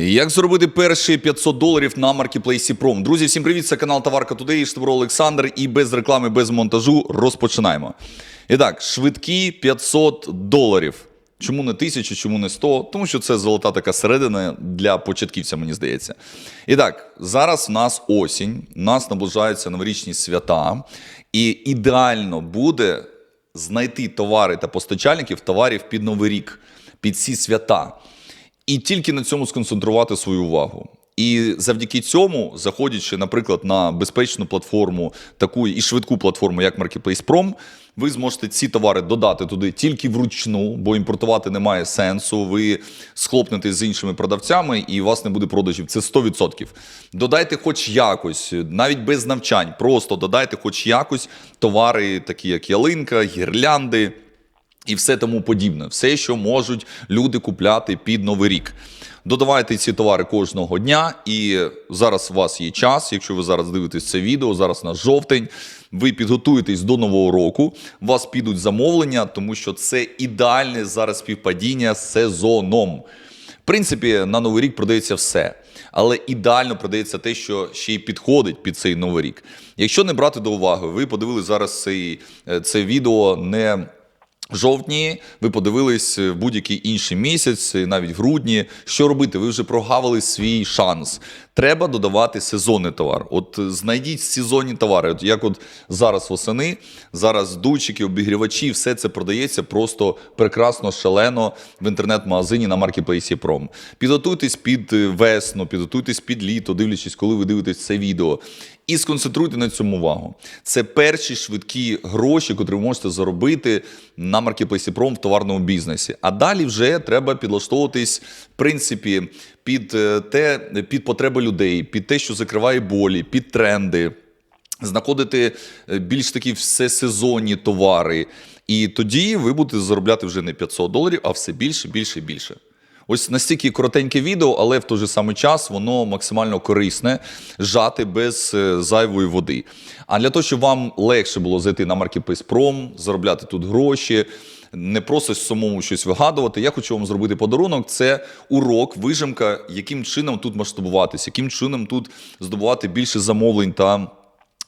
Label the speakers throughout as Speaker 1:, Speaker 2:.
Speaker 1: Як зробити перші 500 доларів на маркетплейсі Пром? Друзі, всім привіт! Це канал Товарка Тудей, Штабро Олександр. І без реклами, без монтажу розпочинаємо. І так, швидкі 500 доларів. Чому не тисячу, чому не 100? Тому що це золота така середина для початківця, мені здається. І так, зараз в нас осінь, у нас наближаються новорічні свята, і ідеально буде знайти товари та постачальників товарів під Новий рік, під ці свята. І тільки на цьому сконцентрувати свою увагу. І завдяки цьому, заходячи, наприклад, на безпечну платформу, таку і швидку платформу, як Marketplace Prom, ви зможете ці товари додати туди тільки вручну, бо імпортувати немає сенсу. Ви схлопнете з іншими продавцями, і у вас не буде продажів. Це 100%. Додайте хоч якось, навіть без навчань, просто додайте хоч якось товари, такі як ялинка, гірлянди і все тому подібне. Все, що можуть люди купляти під Новий рік. Додавайте ці товари кожного дня, і зараз у вас є час. Якщо ви зараз дивитесь це відео, зараз на жовтень. Ви підготуєтесь до нового року. У вас підуть замовлення, тому що це ідеальне зараз співпадіння з сезоном. В принципі, на новий рік продається все, але ідеально продається те, що ще й підходить під цей новий рік. Якщо не брати до уваги, ви подивились зараз цей, е, це відео не жовтні ви подивились в будь-який інший місяць, навіть в грудні. Що робити? Ви вже прогавили свій шанс. Треба додавати сезонний товар. От е, знайдіть сезонні товари. От як от зараз восени, зараз дучики, обігрівачі, все це продається просто прекрасно, шалено в інтернет-магазині на маркетплейсі Пром. Підготуйтесь під е, весну, підготуйтесь під літо, дивлячись, коли ви дивитесь це відео. І сконцентруйте на цьому увагу. Це перші швидкі гроші, котрі ви можете заробити на маркетплейсі Пром в товарному бізнесі. А далі вже треба підлаштовуватись, в принципі, під е, те, під потреби людей, під те, що закриває болі, під тренди. Знаходити е, більш такі всесезонні товари. І тоді ви будете заробляти вже не 500 доларів, а все більше, більше більше. Ось настільки коротеньке відео, але в той же самий час воно максимально корисне, жати без е, зайвої води. А для того, щоб вам легше було зайти на Marketplace Prom, заробляти тут гроші, не просто самому щось вигадувати, я хочу вам зробити подарунок. Це урок, вижимка, яким чином тут масштабуватися, яким чином тут здобувати більше замовлень та.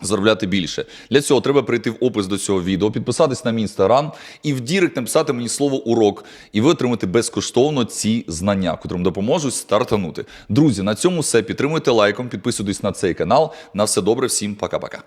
Speaker 1: Заробляти більше для цього треба прийти в опис до цього відео, підписатись на мій інстаграм і в Дірект написати мені слово урок, і ви отримаєте безкоштовно ці знання, котрим допоможуть стартанути. Друзі, на цьому все. Підтримуйте лайком, підписуйтесь на цей канал. На все добре, всім пока-пока.